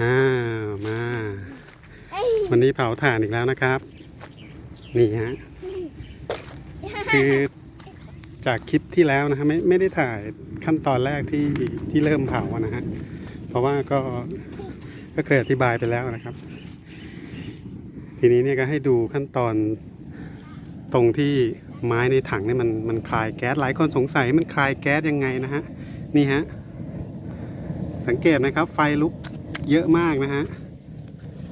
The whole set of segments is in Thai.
อ้าวมา วันนี้เผาถ่านอีกแล้วนะครับ นี่ฮะคือจากคลิปที่แล้วนะฮะไม่ไม่ได้ถ่ายขั้นตอนแรกที่ที่เริ่มเผาอะนะฮะเพราะว่าก็ก็เคยอธิบายไปแล้วนะครับ ทีนี้เนี่ยก็ให้ดูขั้นตอนตรงที่ไม้ในถังเนี่ยมันมันคลายแก๊สหลายคนสงสัยมันคลายแก๊สยังไงนะฮะนี่ฮะ สังเกตนะครับ ไฟลุกเยอะมากนะฮะ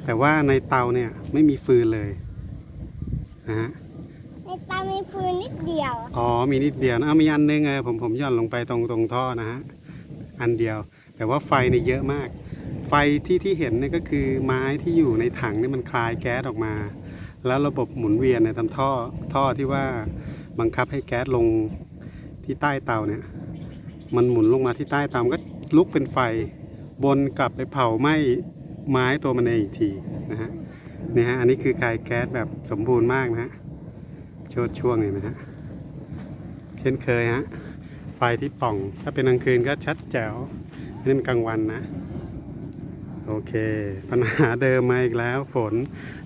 แต่ว่าในเตาเนี่ยไม่มีฟืนเลยนะฮะในตามีฟืนนิดเดียว อ๋อ มีนิดเดียวนะเอามีอันนึงเออผมผมหย่อนลงไปตรงตรงท่อนะฮะ อันเดียว แต่ว่าไฟเนี่ยเยอะมาก ไฟที่ที่เห็นเนี่ยก็คือไม้ที่อยู่ในถังเนี่ยมันคลายแก๊สออกมา แล้วระบบหมุนเวียนในยทำท่อท่อที่ว่าบังคับให้แก๊สลงที่ใต้เตาเนี่ย มันหมุนลงมาที่ใต้เตามันก็ ลุกเป็นไฟ บนกลับไปเผาไหม้ไม้ตัวมันเองอีกทีนะฮะนี่ฮะอันนี้คือคายแก๊สแบบสมบูรณ์มากนะฮะโชดช่วงเลยนะฮะเช่นเคยฮะไฟที่ป่อง ถ้าเป็นกลางคืนก็ชัดแจ๋วอันนี่เป็นกลางวันนะ โอเค ปัญหาเดิมมาอีกแล้วฝน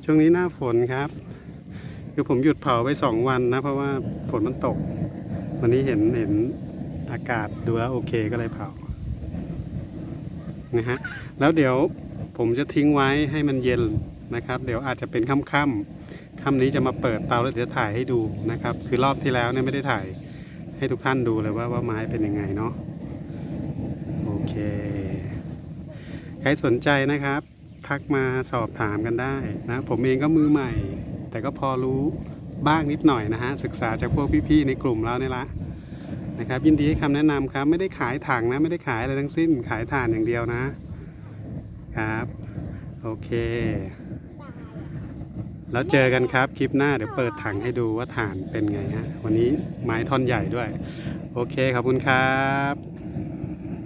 ช่วงนี้หน้าฝนครับ คือผมหยุดเผาไปสองวันนะ เพราะว่าฝนมันตก วันนี้เห็นเห็นอากาศดูแล้วโอเคก็เลยเผา นะฮะแล้วเดี๋ยวผมจะทิ้งไว้ให้มันเย็นนะครับ เดี๋ยวอาจจะเป็นค่ำๆค่ำนี้จะมาเปิดเตาแล้วเดี๋ยวถ่ายให้ดูนะครับ คือรอบที่แล้วเนี่ยไม่ได้ถ่ายให้ทุกท่านดูเลยว่าว่าไม้เป็นยังไงเนาะโอเค ใครสนใจนะครับทักมาสอบถามกันได้นะผมเองก็มือใหม่ แต่ก็พอรู้บ้างนิดหน่อยนะฮะศึกษาจากพวกพี่ๆในกลุ่มเราเนี่ละ นะครับยินดีให้คำแนะนำครับ ไม่ได้ขายถังนะ ไม่ได้ขายอะไรทั้งสิ้น ขายถ่านอย่างเดียวนะครับ โอเค แล้วเจอกันครับคลิปหน้าเดี๋ยวเปิดถังให้ดูว่าถ่านเป็นไงฮะวันนี้ไม้ท่อนใหญ่ด้วย โอเคขอบคุณครับ